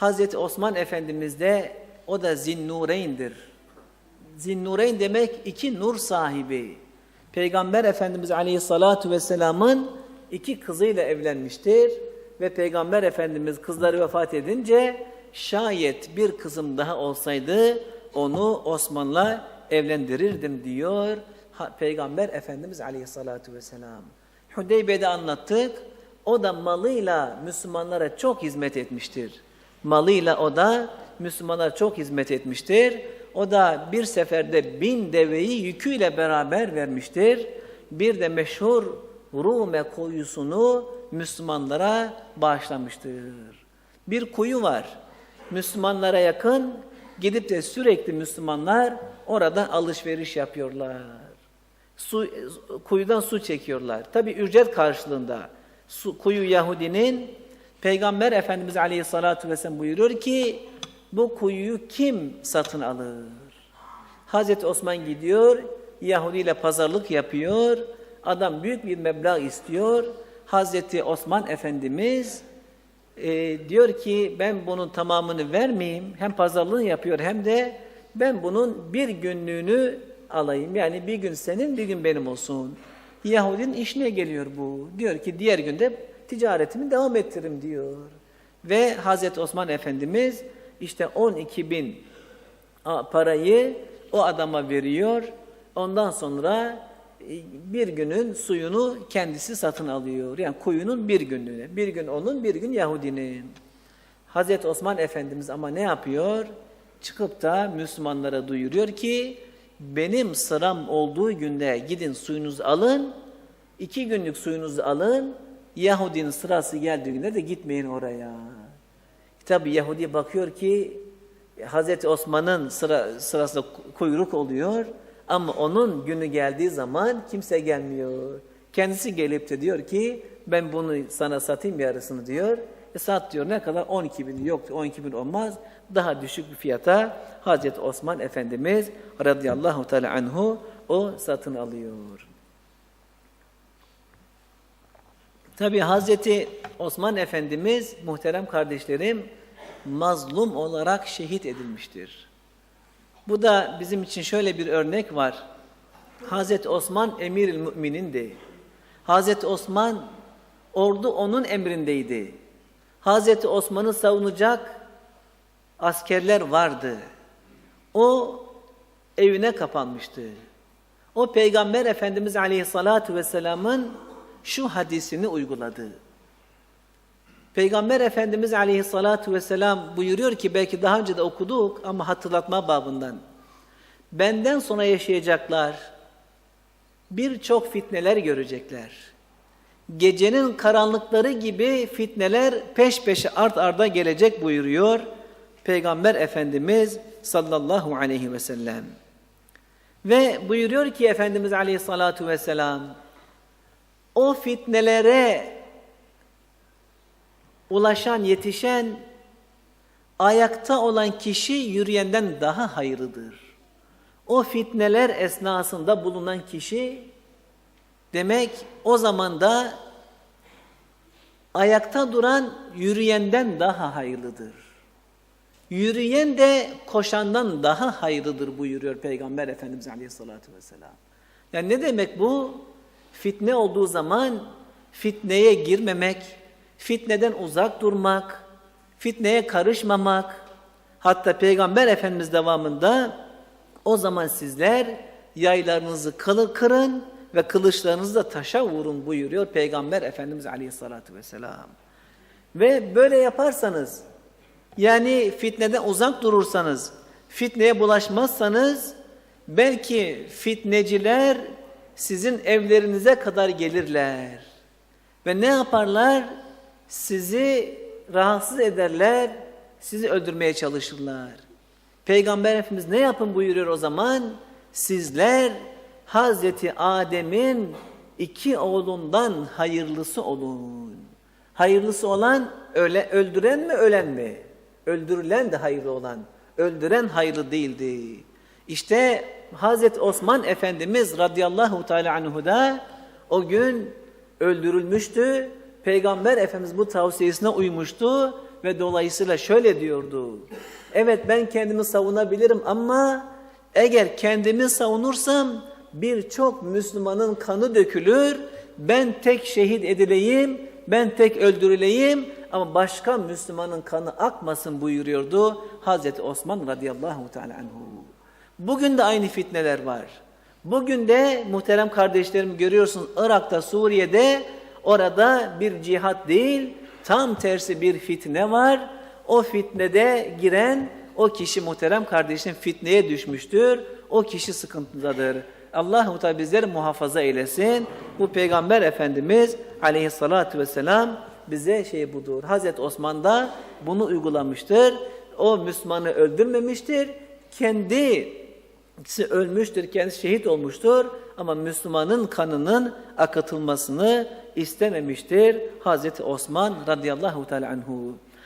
Hazreti Osman Efendimiz de o da Zinnureyn'dir. Zinnureyn demek iki nur sahibi. Peygamber Efendimiz Aleyhissalatu Vesselam'ın iki kızıyla evlenmiştir. Ve Peygamber Efendimiz kızları vefat edince şayet bir kızım daha olsaydı onu Osman'la evlendirirdim diyor Peygamber Efendimiz Aleyhissalatu Vesselam. Hudeybiye'de anlattık. O da malıyla Müslümanlara çok hizmet etmiştir. Malıyla o da Müslümanlara çok hizmet etmiştir. O da bir seferde bin deveyi yüküyle beraber vermiştir. Bir de meşhur Rume kuyusunu Müslümanlara bağışlamıştır. Bir kuyu var. Müslümanlara yakın gidip de sürekli Müslümanlar oradan alışveriş yapıyorlar. Su, kuyudan su çekiyorlar. Tabi ücret karşılığında. Su, kuyu Yahudinin Peygamber Efendimiz Aleyhisselatü Vesselam buyuruyor ki bu kuyuyu kim satın alır? Hazreti Osman gidiyor, Yahudi ile pazarlık yapıyor. Adam büyük bir meblağ istiyor. Hazreti Osman Efendimiz e, diyor ki ben bunun tamamını vermeyeyim. Hem pazarlığını yapıyor hem de ben bunun bir günlüğünü alayım. Yani bir gün senin bir gün benim olsun. Yahudinin işine geliyor bu. Diyor ki diğer günde ticaretimi devam ettiririm diyor. Ve Hazreti Osman Efendimiz işte 12 bin parayı o adama veriyor. Ondan sonra e, bir günün suyunu kendisi satın alıyor. Yani kuyunun bir günlüğüne. Bir gün onun, bir gün Yahudinin. Hazreti Osman Efendimiz ama ne yapıyor? Çıkıp da Müslümanlara duyuruyor ki benim sıram olduğu günde gidin suyunuzu alın, iki günlük suyunuzu alın, Yahudinin sırası geldiği günde de gitmeyin oraya. Tabi Yahudi bakıyor ki Hazreti Osman'ın sıra, sırasında kuyruk oluyor ama onun günü geldiği zaman kimse gelmiyor. Kendisi gelip de diyor ki ben bunu sana satayım yarısını diyor. E sat diyor ne kadar? 12 bin. Yok 12 bin olmaz. Daha düşük bir fiyata Hazreti Osman Efendimiz radıyallahu teala anhu o satın alıyor. Tabi Hazreti Osman Efendimiz muhterem kardeşlerim mazlum olarak şehit edilmiştir. Bu da bizim için şöyle bir örnek var. Hazreti Osman emiril müminindi. Hazreti Osman ordu onun emrindeydi. Hazreti Osman'ı savunacak askerler vardı. O evine kapanmıştı. O Peygamber Efendimiz Aleyhisselatü Vesselam'ın şu hadisini uyguladı. Peygamber Efendimiz Aleyhisselatü Vesselam buyuruyor ki belki daha önce de okuduk ama hatırlatma babından. Benden sonra yaşayacaklar birçok fitneler görecekler. Gecenin karanlıkları gibi fitneler peş peşe art arda gelecek buyuruyor Peygamber Efendimiz sallallahu aleyhi ve sellem. Ve buyuruyor ki Efendimiz aleyhissalatu vesselam o fitnelere ulaşan, yetişen ayakta olan kişi yürüyenden daha hayırlıdır. O fitneler esnasında bulunan kişi demek o zaman da ayakta duran yürüyenden daha hayırlıdır. Yürüyen de koşandan daha hayırlıdır buyuruyor Peygamber Efendimiz Aleyhisselatü Vesselam. Yani ne demek bu? Fitne olduğu zaman fitneye girmemek, fitneden uzak durmak, fitneye karışmamak. Hatta Peygamber Efendimiz devamında o zaman sizler yaylarınızı kılı kırın ve kılıçlarınızı da taşa vurun buyuruyor Peygamber Efendimiz Aleyhisselatü Vesselam. Ve böyle yaparsanız yani fitneden uzak durursanız, fitneye bulaşmazsanız belki fitneciler sizin evlerinize kadar gelirler. Ve ne yaparlar? Sizi rahatsız ederler, sizi öldürmeye çalışırlar. Peygamber Efendimiz ne yapın buyuruyor o zaman? Sizler Hazreti Adem'in iki oğlundan hayırlısı olun. Hayırlısı olan öle, öldüren mi ölen mi? Öldürülen de hayırlı olan. Öldüren hayırlı değildi. İşte Hazreti Osman Efendimiz radıyallahu teala anhu da o gün öldürülmüştü. Peygamber Efendimiz bu tavsiyesine uymuştu ve dolayısıyla şöyle diyordu. Evet ben kendimi savunabilirim ama eğer kendimi savunursam birçok Müslümanın kanı dökülür. Ben tek şehit edileyim, ben tek öldürüleyim ama başka Müslümanın kanı akmasın buyuruyordu Hazreti Osman radıyallahu teala anhu. Bugün de aynı fitneler var. Bugün de muhterem kardeşlerim görüyorsun Irak'ta, Suriye'de orada bir cihat değil, tam tersi bir fitne var. O fitnede giren o kişi muhterem kardeşim fitneye düşmüştür. O kişi sıkıntıdadır. Allah-u Teala bizleri muhafaza eylesin. Bu Peygamber Efendimiz aleyhissalatu vesselam bize şey budur. Hazreti Osman da bunu uygulamıştır. O Müslümanı öldürmemiştir. Kendisi ölmüştür, kendisi şehit olmuştur. Ama Müslümanın kanının akıtılmasını istememiştir. Hazreti Osman radıyallahu teala anhu.